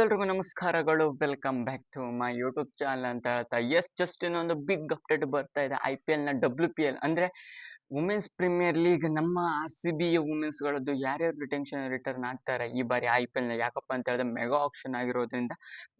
ಎಲ್ರಿಗೂ ನಮಸ್ಕಾರಗಳು. Welcome back to my YouTube channel ಅಂತ ಹೇಳ್ತಾ, ಎಸ್, ಜಸ್ಟ್ ಇನ್ನೊಂದು ಬಿಗ್ ಅಪ್ಡೇಟ್ ಬರ್ತಾ ಇದೆ. ಐ ಪಿ ಎಲ್ನ ಡಬ್ಲ್ಯೂ ಪಿ ಎಲ್ ಅಂದ್ರೆ ವುಮೆನ್ಸ್ ಪ್ರೀಮಿಯರ್ ಲೀಗ್ ನಮ್ಮ ಆರ್ ಸಿ ಬಿ ವುಮೆನ್ಸ್ ಗಳದ್ದು ಯಾರ್ಯಾರು ರಿಟೆನ್ಷನ್ ರಿಟರ್ನ್ ಆಗ್ತಾರೆ? ಈ ಬಾರಿ ಐ ಪಿ ಎಲ್ನ ಯಾಕಪ್ಪ ಅಂತ ಹೇಳಿದ್ರೆ ಮೆಗಾ ಆಪ್ಷನ್ ಆಗಿರೋದ್ರಿಂದ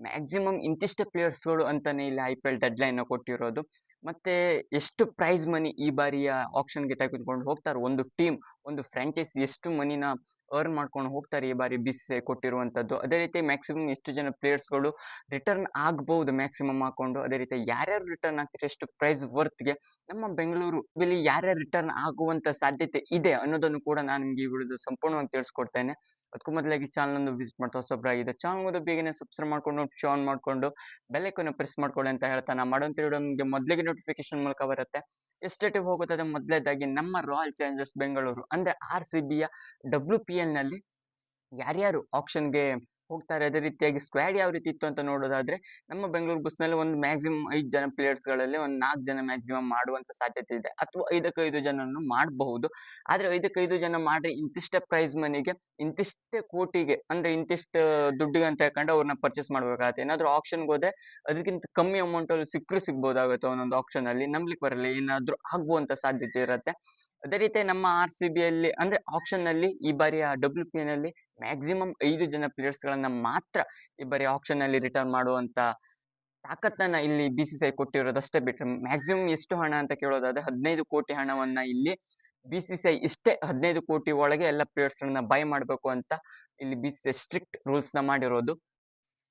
ಮ್ಯಾಕ್ಸಿಮಮ್ ಇಂತಿಷ್ಟೇ ಪ್ಲೇಯರ್ಸ್ಗಳು ಗಳು ಅಂತಾನೆ ಇಲ್ಲಿ I P L deadline ಕೊಟ್ಟಿರೋದು. ಮತ್ತೆ ಎಷ್ಟು ಪ್ರೈಸ್ ಮನಿ ಈ ಬಾರಿಯ ಆಕ್ಷನ್ಗೆ ತೆಗೆದುಕೊಂಡು ಹೋಗ್ತಾರೆ. ಒಂದು ಟೀಮ್, ಒಂದು ಫ್ರಾಂಚೈಸ್ ಎಷ್ಟು ಮನಿನ ಅರ್ನ್ ಮಾಡ್ಕೊಂಡು ಹೋಗ್ತಾರೆ ಈ ಬಾರಿ ಬಿಸ್ ಕೊಟ್ಟಿರುವಂತದ್ದು ಅದೇ ರೀತಿ ಮ್ಯಾಕ್ಸಿಮಮ್ ಎಷ್ಟು ಜನ ಪ್ಲೇಯರ್ಸ್ಗಳು ಗಳು ರಿಟರ್ನ್ ಆಗಬಹುದು ಮ್ಯಾಕ್ಸಿಮಮ್ ಹಾಕೊಂಡು ಅದೇ ರೀತಿ ಯಾರ್ಯಾರು ರಿಟರ್ನ್ ಆಗ್ತಾರೆ ಎಷ್ಟು ಪ್ರೈಸ್ಗೆ ನಮ್ಮ ಬೆಂಗಳೂರು ಇಲ್ಲಿ ಯಾರ್ಯಾರು ರಿಟರ್ನ್ ಆಗುವಂತ ಸಾಧ್ಯತೆ ಇದೆ ಅನ್ನೋದನ್ನು ಕೂಡ ನಾನು ನಿಮಗೆ ಈ ಸಂಪೂರ್ಣವಾಗಿ ತಿಳಿಸ್ಕೊಡ್ತೇನೆ. ಅದಕ್ಕೂ ಮೊದಲಾಗಿ ಚಾನಲ್ ವಿಸಿಟ್ ಮಾಡ್ತಾ ಹೊಸಬ್ರಾಗಿದೆ ಚಾನಲ್ ಒಂದು ಬೇಗನೆ ಸಬ್ಸ್ಕ್ರೈಬ್ ಮಾಡ್ಕೊಂಡು ಆನ್ ಮಾಡ್ಕೊಂಡು ಬೆಲ್ ಐಕಾನ್ ಪ್ರೆಸ್ ಮಾಡ್ಕೊಳ್ಳಿ ಅಂತ ಹೇಳ್ತಾ ನಾ ವಿಡಿಯೋ ನಿಮಗೆ ಮೊದಲಿಗೆ ನೋಟಿಫಿಕೇಶನ್ ಮೂಲಕ ಬರುತ್ತೆ. ಎಸ್ಟೇಟಿವ್ ಹೋಗುತ್ತದೆ ಮೊದಲೇದಾಗಿ ನಮ್ಮ ರಾಯಲ್ ಚಾಲೆಂಜರ್ಸ್ ಬೆಂಗಳೂರು ಅಂದರೆ ಆರ್ ಸಿ ಬಿಯ ಡಬ್ಲ್ಯೂ ಪಿ ಎಲ್ನಲ್ಲಿ ಯಾರ್ಯಾರು ಆಪ್ಷನ್ಗೆ ಹೋಗ್ತಾರೆ. ಅದೇ ರೀತಿಯಾಗಿ ಸ್ಕ್ವಾಡ್ ಯಾವ ರೀತಿ ಇತ್ತು ಅಂತ ನೋಡೋದಾದ್ರೆ, ನಮ್ಮ ಬೆಂಗಳೂರು ಬಸ್ನಲ್ಲಿ ಒಂದು ಮ್ಯಾಕ್ಸಿಮಮ್ ಐದು ಜನ ಪ್ಲೇಯರ್ಸ್ಗಳಲ್ಲಿ ಒಂದು ನಾಲ್ಕು ಜನ ಮ್ಯಾಕ್ಸಿಮಮ್ ಮಾಡುವಂತ ಸಾಧ್ಯತೆ ಇದೆ. ಅಥವಾ ಐದಕ್ಕೈದು ಐದು ಜನನ್ನು ಮಾಡಬಹುದು. ಆದರೆ ಐದಕ್ಕೈದು ಐದು ಜನ ಮಾಡಿ ಇಂತಿಷ್ಟೇ ಪ್ರೈಸ್ ಮನಿಗೆ ಇಂತಿಷ್ಟೇ ಕೋಟಿಗೆ, ಅಂದ್ರೆ ಇಂತಿಷ್ಟು ದುಡ್ಡಿಗೆ ಅಂತ ಹೇಳ್ಕೊಂಡು ಅವ್ರನ್ನ ಪರ್ಚೇಸ್ ಮಾಡಬೇಕಾಗುತ್ತೆ. ಏನಾದರೂ ಆಪ್ಷನ್ಗೆ ಹೋದ್ರೆ ಅದಕ್ಕಿಂತ ಕಮ್ಮಿ ಅಮೌಂಟ್ ಅಲ್ಲಿ ಸಿಕ್ಕರು ಸಿಗ್ಬೋದಾಗುತ್ತೆ ಒಂದೊಂದು ಆಪ್ಷನ್ ಅಲ್ಲಿ. ನಂಬ್ಲಿಕ್ಕೆ ಬರಲ್ಲ, ಏನಾದ್ರೂ ಆಗುವಂತ ಸಾಧ್ಯತೆ ಇರುತ್ತೆ. ಅದೇ ರೀತಿ ನಮ್ಮ ಆರ್ ಸಿ ಬಿ ಅಲ್ಲಿ, ಅಂದ್ರೆ ಆಪ್ಷನ್ನಲ್ಲಿ ಈ ಡಬ್ಲ್ಯೂ ಪಿ ನಲ್ಲಿ ಮ್ಯಾಕ್ಸಿಮಮ್ ಐದು ಜನ ಪ್ಲೇಯರ್ಸ್ ಗಳನ್ನ ಮಾತ್ರ ಈ ಬಾರಿ ಆಪ್ಷನ್ ಅಲ್ಲಿ ರಿಟರ್ನ್ ಮಾಡುವಂತ ತಾಕತ್ತನ್ನ ಇಲ್ಲಿ ಬಿ ಸಿ ಸಿ ಐ ಕೊಟ್ಟಿರೋದಷ್ಟೇ ಬಿಟ್ರೆ ಮ್ಯಾಕ್ಸಿಮಮ್ ಎಷ್ಟು ಹಣ ಅಂತ ಕೇಳೋದಾದ್ರೆ ಹದಿನೈದು ಕೋಟಿ ಹಣವನ್ನ ಇಲ್ಲಿ ಬಿ ಸಿ ಸಿ ಐ ಇಷ್ಟೇ ಹದಿನೈದು ಕೋಟಿ ಒಳಗೆ ಎಲ್ಲ ಪ್ಲೇಯರ್ಸ್ ಗಳನ್ನ ಬೈ ಮಾಡಬೇಕು ಅಂತ ಇಲ್ಲಿ B C C I strict ರೂಲ್ಸ್ನ ಮಾಡಿರೋದು.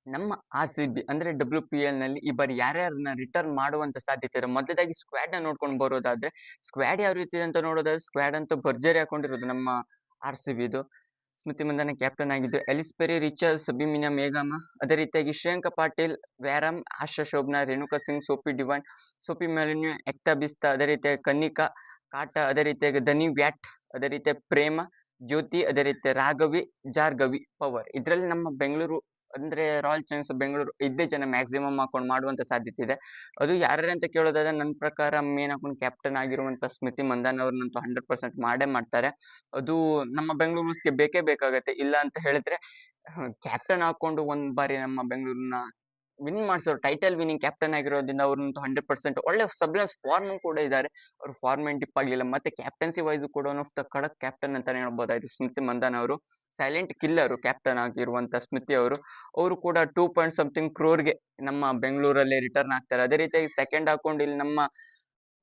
ನಮ್ಮ ಆರ್ ಸಿ ಬಿ ಅಂದ್ರೆ ಡಬ್ಲ್ಯೂ ಪಿ ಎಲ್ನಲ್ಲಿ ಈ ಬಾರಿ ಯಾರ್ಯಾರನ್ನ ರಿಟರ್ನ್ ಮಾಡುವಂತ ಸಾಧ್ಯತೆ ಇದೆ ಮೊದಲಾಗಿ ಸ್ಕ್ವಾಡ್ನ ನೋಡ್ಕೊಂಡು ಬರೋದಾದ್ರೆ ಸ್ಕ್ವಾಡ್ ಯಾವ ರೀತಿ ಇದೆ ಅಂತ ನೋಡೋದಾದ್ರೆ ಸ್ಕ್ವಾಡ್ ಅಂತೂ ಭರ್ಜರಿ ಹಾಕೊಂಡಿರೋದು ನಮ್ಮ ಆರ್ ಸಿ ಬಿದು ಸ್ಮೃತಿ ಮಂದನ ಕ್ಯಾಪ್ಟನ್ ಆಗಿದ್ದು ಎಲಿಸ್ಪೆರಿ ರಿಚರ್ಡ್ ಸಬಿಮಿನ ಮೇಘಮ ಅದೇ ರೀತಿಯಾಗಿ ಶ್ರೇಯಾಂಕ ಪಾಟೀಲ್ ವ್ಯಾರಂ ಆಶಾ ಶೋಭನಾ ರೇಣುಕಾ ಸಿಂಗ್ ಸೋಪಿ ಡಿವಾನ್ ಸೋಪಿ ಮೆಲನ್ಯೂ ಎಕ್ತಾ ಬಿಸ್ತಾ ಅದೇ ರೀತಿಯಾಗಿ ಕನ್ನಿಕಾ ಕಾಟ ಅದೇ ರೀತಿಯಾಗಿ ಧನಿ ವ್ಯಾಟ್ ಅದೇ ರೀತಿಯಾಗಿ ಪ್ರೇಮ ಜ್ಯೋತಿ ಅದೇ ರೀತಿ ರಾಘವಿ ಜಾರ್ಗವಿ ಪವರ್ ಇದರಲ್ಲಿ ನಮ್ಮ ಬೆಂಗಳೂರು ಅಂದ್ರೆ ರಾಯಲ್ ಚಾಲೆಂಜರ್ಸ್ ಬೆಂಗಳೂರು ಇದ್ದೇ ಜನ ಮ್ಯಾಕ್ಸಿಮಮ್ ಹಾಕೊಂಡು ಮಾಡುವಂತ ಸಾಧ್ಯತೆ ಇದೆ. ಅದು ಯಾರ್ಯಾರ ಅಂತ ಕೇಳೋದಾದ್ರೆ ನನ್ನ ಪ್ರಕಾರ ಮೇನ್ ಹಾಕೊಂಡು ಕ್ಯಾಪ್ಟನ್ ಆಗಿರುವಂತ ಸ್ಮೃತಿ ಮಂದಾನ್ ಅವ್ರನ್ನಂತೂ ಹಂಡ್ರೆಡ್ ಪರ್ಸೆಂಟ್ ಮಾಡೇ ಮಾಡ್ತಾರೆ. ಅದು ನಮ್ಮ ಬೆಂಗಳೂರಿಗೆ ಬೇಕೇ ಬೇಕಾಗತ್ತೆ. ಇಲ್ಲ ಅಂತ ಹೇಳಿದ್ರೆ ಕ್ಯಾಪ್ಟನ್ ಹಾಕೊಂಡು ಒಂದ್ ಬಾರಿ ನಮ್ಮ ಬೆಂಗಳೂರಿನ ವಿನ್ ಮಾಡಿಸೋರು ಟೈಟಲ್ ವಿನಿಂಗ್ ಕ್ಯಾಪ್ಟನ್ ಆಗಿರೋದ್ರಿಂದ ಅವ್ರಂತೂ ಹಂಡ್ರೆಡ್ ಪರ್ಸೆಂಟ್ ಒಳ್ಳೆ ಸಬ್ಲೆನ್ಸ್ ಫಾರ್ಮ್ ಕೂಡ ಇದ್ದಾರೆ ಅವ್ರು ಫಾರ್ಮ್ ಡಿಪ್ ಆಗಿಲ್ಲ ಮತ್ತೆ ಕ್ಯಾಪ್ಟನ್ಸಿ ವೈಸ್ ಕೂಡ ಒನ್ ಕಡಕ್ ಕ್ಯಾಪ್ಟನ್ ಅಂತಾನೆ ಹೇಳ್ಬೋದಾಯ್ತು ಸ್ಮೃತಿ ಮಂದಾನ್ ಅವರು. ಸೈಲೆಂಟ್ ಕಿಲ್ಲರ್ ಕ್ಯಾಪ್ಟನ್ ಆಗಿರುವಂತ ಸ್ಮೃತಿ ಅವರು ಅವರು ಕೂಡ ಟೂ ಪಾಯಿಂಟ್ ಸಮಥಿಂಗ್ ಕ್ರೋರ್ಗೆ ನಮ್ಮ ಬೆಂಗಳೂರಲ್ಲಿ ರಿಟರ್ನ್ ಆಗ್ತಾರೆ. ಅದೇ ರೀತಿಯಾಗಿ ಸೆಕೆಂಡ್ ಹಾಕೊಂಡು ಇಲ್ಲಿ ನಮ್ಮ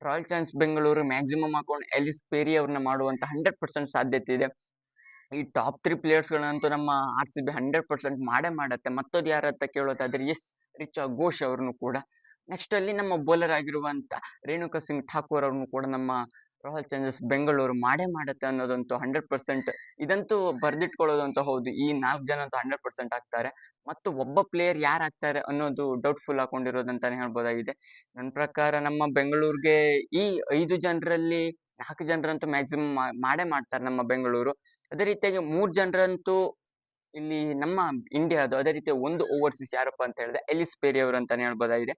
ರಾಯಲ್ ಚಾನ್ಸ್ ಬೆಂಗಳೂರು ಮ್ಯಾಕ್ಸಿಮಮ್ ಹಾಕೊಂಡು ಎಲಿಸ್ ಪೇರಿ ಅವ್ರನ್ನ ಮಾಡುವಂತ ಹಂಡ್ರೆಡ್ ಪರ್ಸೆಂಟ್ ಸಾಧ್ಯತೆ ಇದೆ. ಈ ಟಾಪ್ ತ್ರೀ ಪ್ಲೇಯರ್ಸ್ ಗಳಂತೂ ನಮ್ಮ R C B hundred percent ಮಾಡೇ ಮಾಡತ್ತೆ. ಮತ್ತೊಂದು ಯಾರ ಹತ್ರ ಕೇಳೋದಾದ್ರೆ ಎಸ್ ರಿಚಾ ಘೋಷ್ ಅವ್ರನ್ನು ಕೂಡ. ನೆಕ್ಸ್ಟ್ ಅಲ್ಲಿ ನಮ್ಮ ಬೌಲರ್ ಆಗಿರುವಂತ ರೇಣುಕಾ ಸಿಂಗ್ ಠಾಕೂರ್ ಅವ್ರನ್ನು ಕೂಡ ನಮ್ಮ ರಾಯಲ್ ಚಾಲೆಂಜರ್ಸ್ ಬೆಂಗಳೂರು ಮಾಡೇ ಮಾಡುತ್ತೆ ಅನ್ನೋದಂತೂ ಹಂಡ್ರೆಡ್ ಪರ್ಸೆಂಟ್ ಇದಂತೂ ಬರ್ದಿಟ್ಕೊಳ್ಳೋದಂತೂ ಹೌದು. ಈ ನಾಲ್ಕು ಜನ ಅಂತ ಹಂಡ್ರೆಡ್ ಪರ್ಸೆಂಟ್ ಆಗ್ತಾರೆ. ಮತ್ತು ಒಬ್ಬ ಪ್ಲೇಯರ್ ಯಾರು ಆಗ್ತಾರೆ ಅನ್ನೋದು ಡೌಟ್ಫುಲ್ ಹಾಕೊಂಡಿರೋದಂತಾನೆ ಹೇಳ್ಬೋದಾಗಿದೆ. ನನ್ನ ಪ್ರಕಾರ ನಮ್ಮ ಬೆಂಗಳೂರಿಗೆ ಈ ಐದು ಜನರಲ್ಲಿ ನಾಲ್ಕು ಜನರಂತೂ ಮ್ಯಾಕ್ಸಿಮಮ್ ಮಾಡೇ ಮಾಡ್ತಾರೆ ನಮ್ಮ ಬೆಂಗಳೂರು. ಅದೇ ರೀತಿಯಾಗಿ ಮೂರ್ ಜನರಂತೂ ಇಲ್ಲಿ ನಮ್ಮ ಇಂಡಿಯಾದು ಅದೇ ರೀತಿ ಒಂದು ಓವರ್ಸೀಸ್ ಯಾರಪ್ಪ ಅಂತ ಹೇಳಿದ್ರೆ ಎಲಿಸ್ ಪೇರಿ ಅವರು ಅಂತಾನೆ ಹೇಳ್ಬೋದಾಗಿದೆ.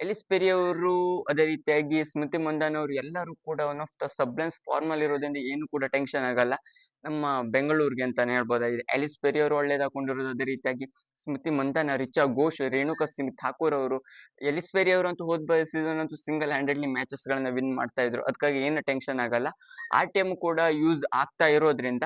ಎಲಿಸ್ ಪೆರಿಯವರು ಅದೇ ರೀತಿಯಾಗಿ ಸ್ಮೃತಿ ಮಂದನ್ ಅವರು ಎಲ್ಲರೂ ಕೂಡ ಒನ್ ಆಫ್ ದ ಸಬ್ಲೆನ್ಸ್ ಫಾರ್ಮ್ ಅಲ್ಲಿ ಇರೋದ್ರಿಂದ ಏನು ಕೂಡ ಟೆನ್ಷನ್ ಆಗಲ್ಲ. ನಮ್ಮ ಬೆಂಗಳೂರಿಗೆ ಅಂತಾನೆ ಹೇಳ್ಬೋದಾಗಿದೆ. ಎಲಿಸ್ ಪೆರಿಯವರು ಒಳ್ಳೇದು ಹಾಕೊಂಡಿರೋದು ಅದೇ ರೀತಿಯಾಗಿ ಸ್ಮೃತಿ ಮಂದಾನ, ರಿಚಾ ಘೋಷ್, ರೇಣುಕಾ ಸಿಂಗ್ ಠಾಕೂರ್ ಅವರು. ಎಲಿಸ್ ಪೆರಿ ಅಂತೂ ಹೋದ್ ಸೀಸನ್ ಅಂತೂ ಸಿಂಗಲ್ ಹ್ಯಾಂಡೆಡ್ಲಿ ಮ್ಯಾಚಸ್ ಗಳನ್ನ ವಿನ್ ಮಾಡ್ತಾ ಇದ್ರು. ಅದಕ್ಕಾಗಿ ಏನು ಟೆನ್ಷನ್ ಆಗಲ್ಲ. ಆ ಟೈಮ್ ಕೂಡ ಯೂಸ್ ಆಗ್ತಾ ಇರೋದ್ರಿಂದ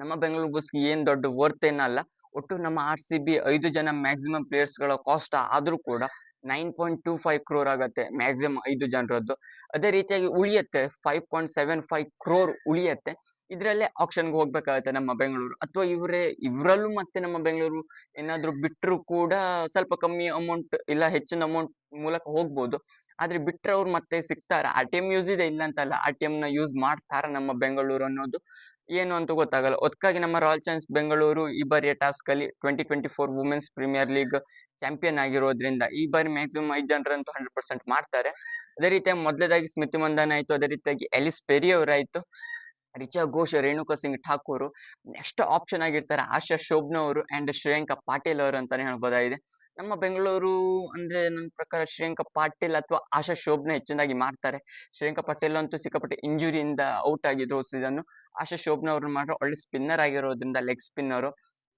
ನಮ್ಮ ಬೆಂಗಳೂರು ಬಸ್ಗೆ ಏನ್ ದೊಡ್ಡ ವರ್ತ್ ಏನಲ್ಲ. ಒಟ್ಟು ನಮ್ಮ ಆರ್ ಸಿ ಬಿ ಐದು ಜನ ಮ್ಯಾಕ್ಸಿಮಮ್ ಪ್ಲೇಯರ್ಸ್ಗಳ ಕಾಸ್ಟ್ ಆದ್ರೂ ಕೂಡ nine point two five crore ಆಗುತ್ತೆ ಮ್ಯಾಕ್ಸಿಮಮ್ ಐದು ಜನರದ್ದು. ಅದೇ ರೀತಿಯಾಗಿ ಉಳಿಯುತ್ತೆ five point seven five crore ಉಳಿಯತ್ತೆ. ಇದರಲ್ಲೇ ಆಪ್ಷನ್ಗೆ ಹೋಗ್ಬೇಕಾಗತ್ತೆ ನಮ್ಮ ಬೆಂಗಳೂರು. ಅಥವಾ ಇವರೇ, ಇವರಲ್ಲೂ ಮತ್ತೆ ನಮ್ಮ ಬೆಂಗಳೂರು ಏನಾದರೂ ಬಿಟ್ಟರು ಕೂಡ ಸ್ವಲ್ಪ ಕಮ್ಮಿ ಅಮೌಂಟ್ ಇಲ್ಲ, ಹೆಚ್ಚಿನ ಅಮೌಂಟ್ ಮೂಲಕ ಹೋಗ್ಬೋದು. ಆದ್ರೆ ಬಿಟ್ಟರೆ ಅವ್ರು ಮತ್ತೆ ಸಿಗ್ತಾರ. ಆರ್ ಟಿ ಎಂ ಯೂಸ್ ಇದೆ ಇಲ್ಲ ಅಂತಲ್ಲ ಆರ್ ಟಿ ನ ಯೂಸ್ ಮಾಡ್ತಾರ ನಮ್ಮ ಬೆಂಗಳೂರು ಅನ್ನೋದು. ಏನು ಅಂತ ಗೊತ್ತಾಗಲ್ಲ. ಅದಕ್ಕಾಗಿ ನಮ್ಮ ರಾಯಲ್ ಚಾಲೆಂಜ್ ಬೆಂಗಳೂರು ಈ ಬಾರಿಯ ಟಾಸ್ಕ್ ಅಲ್ಲಿ twenty twenty four women's premier league champion ಆಗಿರೋದ್ರಿಂದ ಈ ಬಾರಿ ಮ್ಯಾಕ್ಸಿಮಮ್ ಐದು ಜನರಂತೂ ಹಂಡ್ರೆಡ್ ಪರ್ಸೆಂಟ್ ಮಾಡ್ತಾರೆ. ಅದೇ ರೀತಿಯಾಗಿ ಮೊದಲೇದಾಗಿ ಸ್ಮಿತಿ ಮಂದನ ಆಯ್ತು, ಅದೇ ರೀತಿಯಾಗಿ ಎಲಿಸ್ ಪೆರಿ ಅವರಾಯ್ತು ರಿಚಾ ಘೋಷ್ ರೇಣುಕಾ ಸಿಂಗ್ ಠಾಕೂರ್ ನೆಕ್ಸ್ಟ್ ಆಪ್ಷನ್ ಆಗಿರ್ತಾರೆ ಆಶಾ ಶೋಭನವರು ಅವರು ಅಂಡ್ ಶ್ರೇಯಾಂಕ ಪಾಟೀಲ್ ಅವರು ಅಂತಾನೆ ಹೇಳ್ಬೋದಾಗಿದೆ. ನಮ್ಮ ಬೆಂಗಳೂರು ಅಂದ್ರೆ ನನ್ನ ಪ್ರಕಾರ ಶ್ರೇಯಾಂಕ ಪಾಟೀಲ್ ಅಥವಾ ಆಶಾ ಶೋಭ್ನ ಹೆಚ್ಚಿನದಾಗಿ ಮಾಡ್ತಾರೆ. ಶ್ರೇಯಾಂಕ ಪಾಟೀಲ್ ಅಂತೂ ಸಿಕ್ಕಾಪಟ್ಟೆ ಇಂಜುರಿಯಿಂದ ಔಟ್ ಆಗಿದ್ರು ಸೀಸನ್ ಆಶಾ ಶೋಭ್ನ ಅವ್ರನ್ನ ಮಾತ್ರ ಒಳ್ಳೆ ಸ್ಪಿನ್ನರ್ ಆಗಿರೋದ್ರಿಂದ ಲೆಗ್ ಸ್ಪಿನ್ನರ್.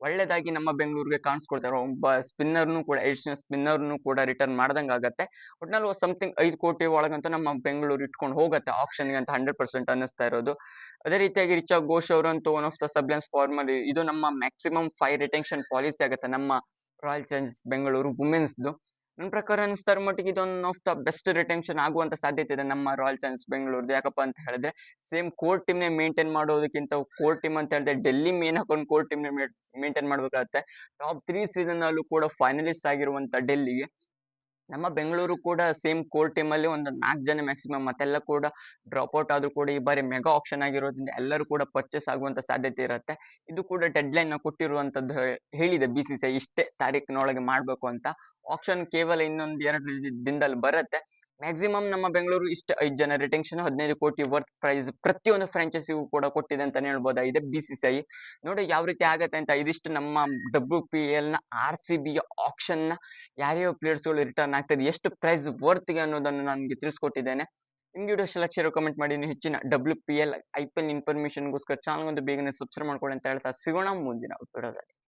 ಒಳ್ಳೆದಾಗಿ ನಮ್ಮ ಬೆಂಗಳೂರಿಗೆ ಕಾಣಿಸ್ಕೊಳ್ತಾರೆ. ಒಬ್ಬ ಸ್ಪಿನ್ನರ್ನು ಕೂಡ, ಎಡಿಷನಲ್ ಸ್ಪಿನ್ನರ್ನು ಕೂಡ ರಿಟರ್ನ್ ಮಾಡ್ದಂಗೆ ಆಗುತ್ತೆ. ಒಟ್ನಲ್ಲಿ ಸಮಥಿಂಗ್ ಐದು ಕೋಟಿ ಒಳಗಂತೂ ನಮ್ಮ ಬೆಂಗಳೂರು ಇಟ್ಕೊಂಡು ಹೋಗುತ್ತೆ ಆಪ್ಷನ್ಗೆ ಅಂತ ಹಂಡ್ರೆಡ್ ಪರ್ಸೆಂಟ್ ಅನ್ನಿಸ್ತಾ ಇರೋದು. ಅದೇ ರೀತಿಯಾಗಿ ರಿಚಾ ಘೋಷ್ ಅವರಂತೂ ಒನ್ ಆಫ್ ದ ಸಬ್ಲೆನ್ಸ್ ಫಾರ್ಮಲ್ಲಿ ಇದು ನಮ್ಮ ಮ್ಯಾಕ್ಸಿಮಮ್ ಫೈವ್ ರಿಟೆನ್ಷನ್ ಪಾಲಿಸಿ ಆಗುತ್ತೆ. ನಮ್ಮ ರಾಯಲ್ ಚಾಲೆಂಜರ್ಸ್ ಬೆಂಗಳೂರು ವುಮೆನ್ಸ್ದು ನನ್ನ ಪ್ರಕಾರ ಅನಿಸ್ತಾರ ಮಟ್ಟಿಗೆ ಇದು one of the best retention ಆಗುವಂತ ಸಾಧ್ಯತೆ ಇದೆ ನಮ್ಮ ರಾಯಲ್ ಚಾಲೆಂಜರ್ಸ್ ಬೆಂಗಳೂರು ಯಾಕಪ್ಪ ಅಂತ ಹೇಳಿದ್ರೆ ಸೇಮ್ ಕೋರ್ ಟೀಮ್ನೇ ಮೇಂಟೈನ್ ಮಾಡೋದಕ್ಕಿಂತ ಕೋರ್ ಟೀಮ್ ಅಂತ ಹೇಳಿದ್ರೆ ಡೆಲ್ಲಿ ಮೇನ್ ಹಾಕೊಂಡು ಕೋರ್ ಟೀಮ್ ನೇ ಮೇಂಟೈನ್ ಮಾಡಬೇಕಾಗುತ್ತೆ. ಟಾಪ್ ತ್ರೀ ಸೀಸನ್ ಅಲ್ಲೂ ಕೂಡ ಫೈನಲಿಸ್ಟ್ ಆಗಿರುವಂತ ಡೆಲ್ಲಿಗೆ ನಮ್ಮ ಬೆಂಗಳೂರು ಕೂಡ ಸೇಮ್ ಕೋರ್ ಟೀಮ್ ಅಲ್ಲಿ ಒಂದು ನಾಲ್ಕು ಜನ ಮ್ಯಾಕ್ಸಿಮಮ್ ಮತ್ತೆಲ್ಲ ಕೂಡ ಡ್ರಾಪ್ ಔಟ್ ಆದ್ರೂ ಕೂಡ ಈ ಬಾರಿ ಮೆಗಾ ಆಪ್ಷನ್ ಆಗಿರೋದ್ರಿಂದ ಎಲ್ಲರೂ ಕೂಡ ಪರ್ಚೇಸ್ ಆಗುವಂತ ಸಾಧ್ಯತೆ ಇರುತ್ತೆ. ಇದು ಕೂಡ ಡೆಡ್ ಲೈನ್ ಕೊಟ್ಟಿರುವಂತದ್ದು ಹೇ- ಹೇಳಿದೆ ಬಿ ಸಿ ಸಿ ಇಷ್ಟೇ ತಾರೀಕಿನೊಳಗೆ ಮಾಡ್ಬೇಕು ಅಂತ. ಆಪ್ಷನ್ ಕೇವಲ ಇನ್ನೊಂದು ಎರಡು ದಿನದಲ್ಲಿ ಬರುತ್ತೆ. ಮ್ಯಾಕ್ಸಿಮಮ್ ನಮ್ಮ ಬೆಂಗಳೂರು ಇಷ್ಟು ಐದು ಜನ ರಿಟೆನ್ಷನ್ ಹದಿನೈದು ಕೋಟಿ ವರ್ತ್ ಪ್ರೈಸ್ ಪ್ರತಿಯೊಂದು ಫ್ರಾಂಚೈಸಿಗೂ ಕೂಡ ಕೊಟ್ಟಿದೆ ಅಂತಾನೆ ಹೇಳ್ಬೋದಾಗಿದೆ ಬಿ ಸಿ ನೋಡಿ ಯಾವ ರೀತಿ ಆಗತ್ತೆ ಅಂತ ಇದಿಷ್ಟು ನಮ್ಮ ಡಬ್ಲ್ಯೂ ಪಿ ಎಲ್ನ ಆರ್ ಸಿ ಬಿ ಆಪ್ಷನ್ನ ಯಾರ್ಯಾವ ಪ್ಲೇಯರ್ಸ್ಗಳು ರಿಟರ್ನ್ ಆಗ್ತದೆ, ಎಷ್ಟು ಪ್ರೈಸ್ ವರ್ತ್ಗೆ ಅನ್ನೋದನ್ನು ನನಗೆ ತಿಳಿಸ್ಕೊಟ್ಟಿದ್ದೇನೆ. ನಿಮ್ಗೆ ವಿಡಿಯೋ ಲಕ್ಷ ಕಮೆಂಟ್ ಮಾಡಿ ನೀವು ಹೆಚ್ಚಿನ W P L I P L ಇನ್ಫಾರ್ಮೇಶನ್ಗೋಸ್ಕರ channel ಒಂದು ಬೇಗನೆ ಸಬ್ಸ್ಕ್ರೈಬ್ ಮಾಡ್ಕೊಳ್ಳಿ ಅಂತ ಹೇಳ್ತಾ ಸಿಗೋಣ ಮುಂದಿನ ವಿಡಿಯೋದಲ್ಲಿ